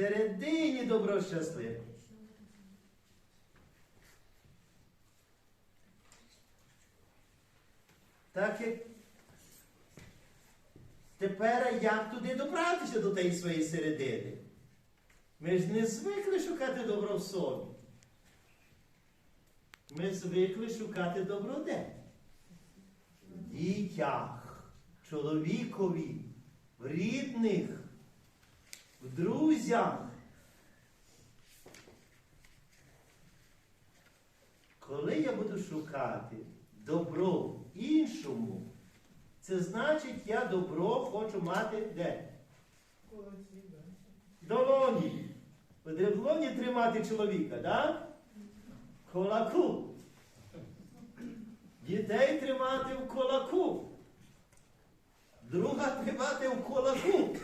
Всередині добро щасливе. Так як тепер як туди добратися до тієї своєї середини? Ми ж не звикли шукати добро в собі. Ми звикли шукати добро де? В дітях, чоловікові, в рідних, в. Коли я буду шукати добро іншому, це значить, я добро хочу мати де? В долоні. В долоні тримати чоловіка, да? Кулаку. Дітей тримати в кулаку. Друга тримати в кулаку.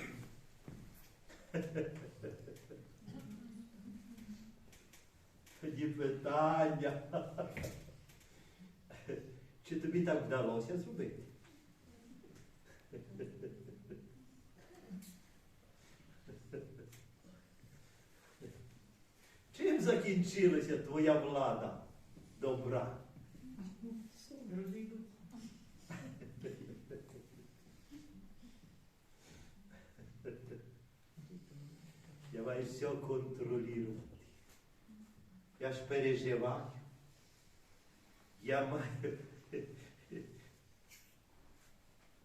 Тоді питання. Чи тобі так вдалося зробити? Чим закінчилася твоя влада добра? Я маю все контролювати. Я ж переживаю. Я маю.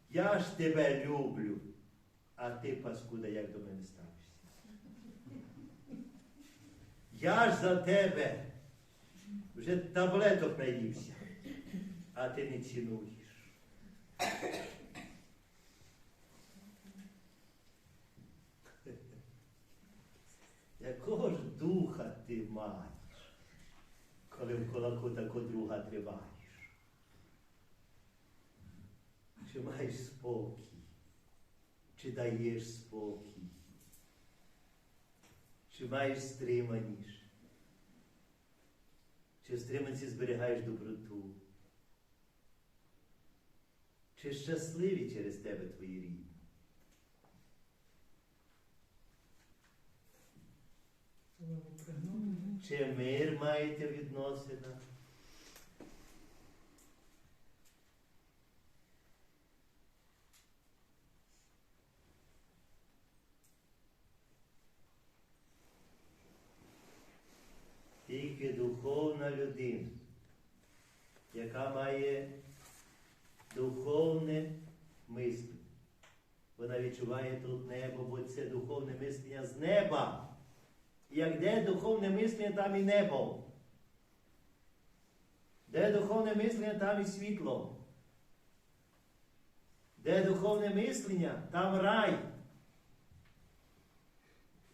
Я ж тебе люблю, а ти, паскуда, як до мене ставишся. Я ж за тебе вже таблеток наївся, а ти не цінуєш. Якого ж духа ти маєш, коли в кулаку тако друга тримаєш? Чи маєш спокій? Чи даєш спокій? Чи маєш стриманість? Чи в стриманці зберігаєш доброту? Чи щасливі через тебе твої рідні? Чи мир маєте в відносинах? Тільки духовна людина, яка має духовне мислення. Вона відчуває тут небо, бо це духовне мислення з неба. Як де духовне мислення, там і небо. Де духовне мислення, там і світло. Де духовне мислення, там рай.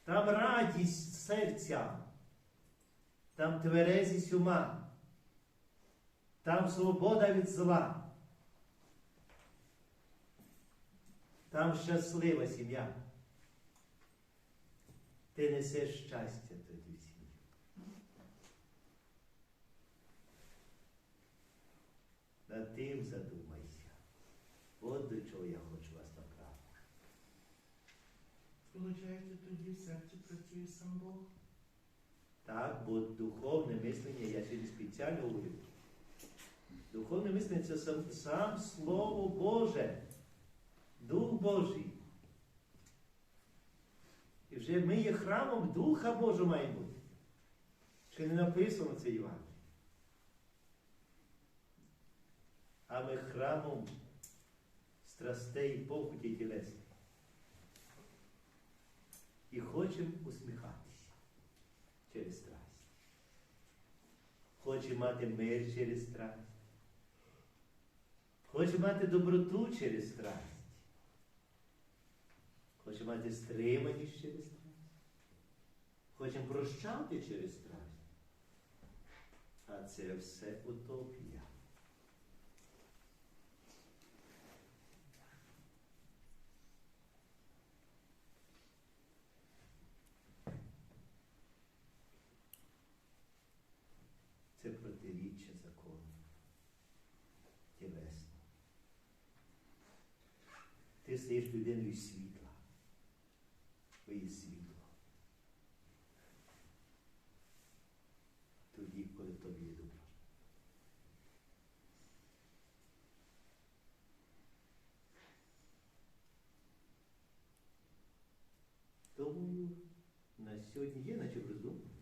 Там радість серця. Там тверезість ума. Там свобода від зла. Там щаслива сім'я. Ти несеш щастя тоді в сім'ю. Над тим задумайся. От до чого я хочу вас направити. Получається, тоді в серці працює сам Бог. Так, бо духовне мислення, я сьогодні спеціально говорю. Духовне мислення це сам, сам Слово Боже, Дух Божий. І вже ми є храмом Духа Божого має бути. Ще не написано це Іван. А ми храмом страстей і похоті тілесних. І хочемо усміхатися через страсть. Хоче мати мир через страсть. Хоче мати доброту через страсть. Мати стриманість через страсть. Хочемо прощати через страсть. А це все утопія. Це протиріччя закону. Тілесно. Ти стаєш людиною відкриє світло. Тоді, коли тобі є добре. Тому на сьогодні є на чому роздумати.